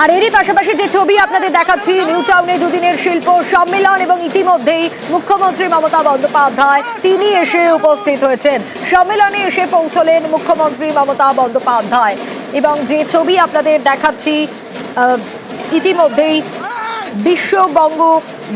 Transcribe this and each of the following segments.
আর এরই পাশাপাশি যে ছবি আপনাদের দেখাচ্ছি, নিউ টাউনে দুদিনের শিল্প সম্মেলন এবং ইতিমধ্যেই মুখ্যমন্ত্রী মমতা বন্দ্যোপাধ্যায় তিনি এসে উপস্থিত হয়েছেন। সম্মেলনে এসে পৌঁছলেন মুখ্যমন্ত্রী মমতা বন্দ্যোপাধ্যায়। এবং যে ছবি আপনাদের দেখাচ্ছি ইতিমধ্যেই বিশ্ববঙ্গ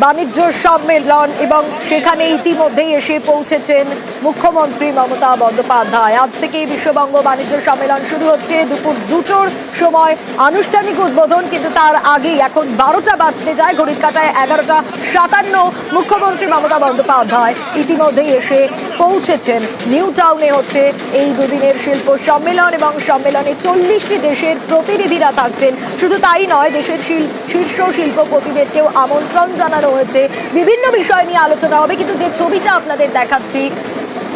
বাণিজ্য সম্মেলন এবং সেখানে ইতিমধ্যেই এসে পৌঁছেছেন মুখ্যমন্ত্রী মমতা বন্দ্যোপাধ্যায়। আজ থেকে বিশ্ববঙ্গ বাণিজ্য সম্মেলন শুরু হচ্ছে। দুপুর দুটোর সময় আনুষ্ঠানিক উদ্বোধন, কিন্তু তার আগেই এখন বারোটা বাজতে যায়। ঘড়ির কাটায় এগারোটা সাতান্ন মুখ্যমন্ত্রী মমতা বন্দ্যোপাধ্যায় ইতিমধ্যেই এসে পৌঁছেছেন। নিউ টাউনে হচ্ছে এই দুদিনের শিল্প সম্মেলন এবং সম্মেলনে চল্লিশটি দেশের প্রতিনিধিরা থাকছেন। শুধু তাই নয়, দেশের শীর্ষ শিল্পপতিদেরকেও আমন্ত্রণ জানানো হয়েছে। বিভিন্ন বিষয় নিয়ে আলোচনা হবে, কিন্তু যে ছবিটা আপনাদের দেখাচ্ছি,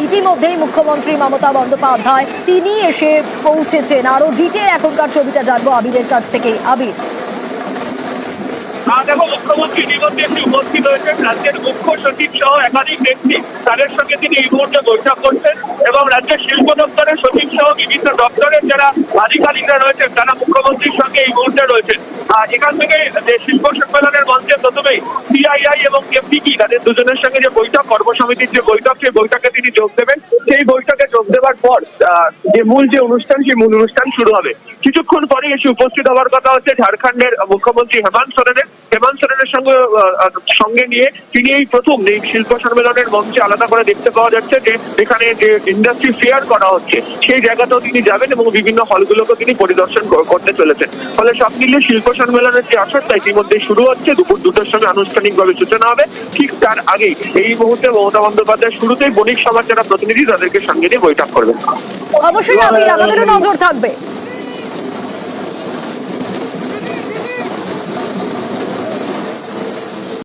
ইতিমধ্যেই মুখ্যমন্ত্রী মমতা বন্দ্যোপাধ্যায়, তিনি এসে পৌঁছেছেন। আরও ডিটেল এখনকার ছবিটা জানব আবিরের কাছ থেকেই। আবির। মুখ্যমন্ত্রী একটি উপস্থিত রাজ্যের মুখ্য সচিব সহ একাধিক ব্যক্তি। তাদের সঙ্গে তিনি এই মুহূর্তে বৈঠক করছেন এবং রাজ্যের শিল্প দপ্তরের সচিব সহ বিভিন্ন দপ্তরের যারা আধিকারিকরা রয়েছেন, তারা মুখ্যমন্ত্রীর সঙ্গে এই মুহূর্তে রয়েছেন। এখান থেকে যে শিল্প সম্মেলনের মঞ্চে প্রথমেই সিআইআই এবং তাদের দুজনের সঙ্গে যে বৈঠক, কর্মসমিতির যে বৈঠক, সেই বৈঠকে তিনি যোগ দেবেন। সেই বৈঠকে যোগ দেওয়ার পর যে মূল যে অনুষ্ঠান, সেই মূল অনুষ্ঠান শুরু হবে। কিছুক্ষণ পরে এসে উপস্থিত হওয়ার কথা হচ্ছে ঝাড়খণ্ডের মুখ্যমন্ত্রী হেমন্ত সোরেনের। হেমন্ত সোরেনের সঙ্গে আহ, সঙ্গে নিয়ে তিনি এই প্রথম এই শিল্প সম্মেলনের মঞ্চে আলাদা করে দেখতে পাওয়া যাচ্ছে যে এখানে যে ইন্ডাস্ট্রি ফেয়ার করা হচ্ছে সেই জায়গাতেও তিনি যাবেন এবং বিভিন্ন হলগুলোকে তিনি পরিদর্শন করতে চলেছেন। ফলে সব মিলিয়ে শিল্প সম্মেলনের যে আসরটা ইতিমধ্যে শুরু হচ্ছে দুপুর দুটোর সময় আনুষ্ঠানিকভাবে সূচনা হবে ঠিক তার আগেই এই মুহূর্তে মমতা বন্দ্যোপাধ্যায় শুরুতেই বণিক সমাজ যারা প্রতিনিধি তাদেরকে সঙ্গে নিয়ে বৈঠক করবেন। অবশ্যই আমাদেরও নজর থাকবে।